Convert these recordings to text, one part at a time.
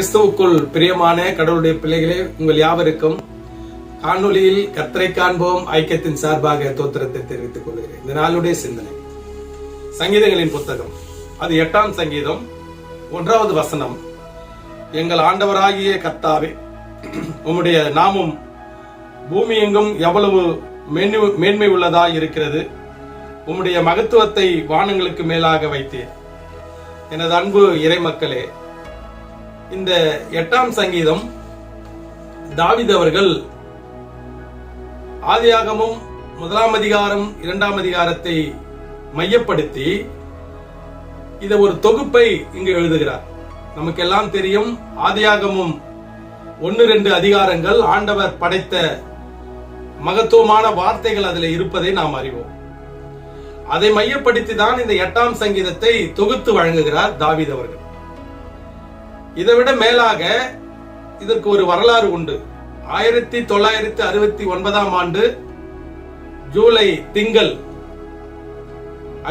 கிறிஸ்துவுக்குள் பிரியமான கடவுளுடைய பிள்ளைகளே உங்கள் யாவருக்கும் காணொலியில் கத்தரை காண்போம் ஐக்கியத்தின் சார்பாக தோத்திரத்தை தெரிவித்துக் கொள்கிறேன். இந்த நாளுடைய சிந்தனை. சங்கீதங்களின் புத்தகம். அது எட்டாம் சங்கீதம் ஒன்றாவது வசனம். எங்கள் ஆண்டவராகிய கத்தாவே உம்முடைய நாமும் பூமி எங்கும் எவ்வளவு மேன்மை- மேன்மை இருக்கிறது. உம்முடைய மகத்துவத்தை வானங்களுக்கு மேலாக வைத்தீர். எனது அன்பு இறைமக்களே இந்த எட்டாம் சங்கீதம் தாவிதவர்கள் அவர்கள் ஆதியாகமும் முதலாம் அதிகாரம் இரண்டாம் அதிகாரத்தை மையப்படுத்தி இத ஒரு தொகுப்பை இங்கு எழுதுகிறார். நமக்கெல்லாம் தெரியும் ஆதியாகமும் ஒன்னு ரெண்டு அதிகாரங்கள் ஆண்டவர் படைத்த மகத்துவமான வார்த்தைகள் அதில் இருப்பதை நாம் அறிவோம். அதை மையப்படுத்தி தான் இந்த எட்டாம் சங்கீதத்தை தொகுத்து வழங்குகிறார் தாவிதவர்கள் அவர்கள். இதை விட மேலாக இதற்கு ஒரு வரலாறு உண்டு. ஆயிரத்தி தொள்ளாயிரத்தி அறுபத்தி ஒன்பதாம் ஆண்டு ஜூலை திங்கள்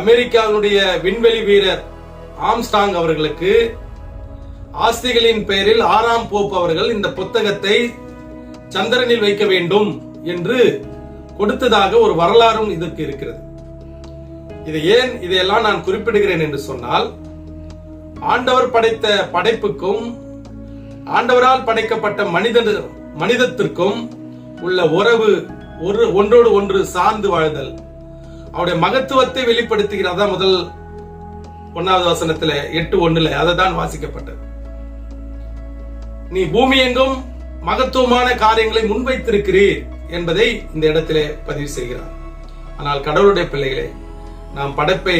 அமெரிக்காவினுடைய விண்வெளி வீரர் ஆம்ஸ்டாங் அவர்களுக்கு ஆஸ்திகளின் பெயரில் ஆறாம் போப் அவர்கள் இந்த புத்தகத்தை சந்திரனில் வைக்க வேண்டும் என்று கொடுத்ததாக ஒரு வரலாறும் இதற்கு இருக்கிறது. இது ஏன் இதையெல்லாம் நான் குறிப்பிடுகிறேன் என்று சொன்னால் ஆண்டவர் படைத்த படைப்புக்கும் ஆண்டவரால் படைக்கப்பட்ட மனித மனிதத்திற்கும் உள்ள உறவு ஒரு ஒன்றோடு ஒன்று சார்ந்து வாழ்தல். அவருடைய மகத்துவத்தை வெளிப்படுத்துகிறதா முதல் ஒன்னாவது வசனத்துல எட்டு ஒண்ணுல அதை தான் வாசிக்கப்பட்டது. நீ பூமி எங்கும் மகத்துவமான காரியங்களை முன்வைத்திருக்கிறீர் என்பதை இந்த இடத்திலே பதிவு செய்கிறார். ஆனால் கடவுளுடைய பிள்ளைகளே நாம் படைப்பை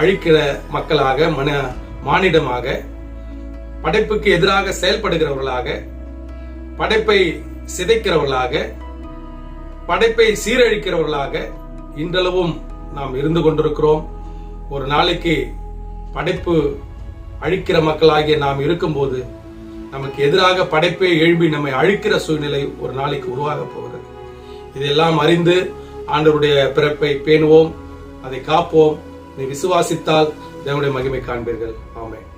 அழிக்கிற மக்களாக மன மானிடமாக படைப்புக்கு எதிராக செயல்படுகிறவர்களாக படைப்பை சிதைக்கிறவர்களாக படைப்பை சீரழிக்கிறவர்களாக இன்றளவும் நாம் இருந்து கொண்டிருக்கிறோம். ஒரு நாளைக்கு படைப்பு அழிக்கிற மக்களாகிய நாம் இருக்கும்போது நமக்கு எதிராக படைப்பை எழுப்பி நம்மை அழிக்கிற சூழ்நிலை ஒரு நாளைக்கு உருவாக போகிறது. இதெல்லாம் அறிந்து ஆண்டவருடைய பிறப்பை பேணுவோம் அதை காப்போம். நீ விசுவாசித்தால் தேவனுடைய மகிமை காண்பீர்கள். ஆமென்.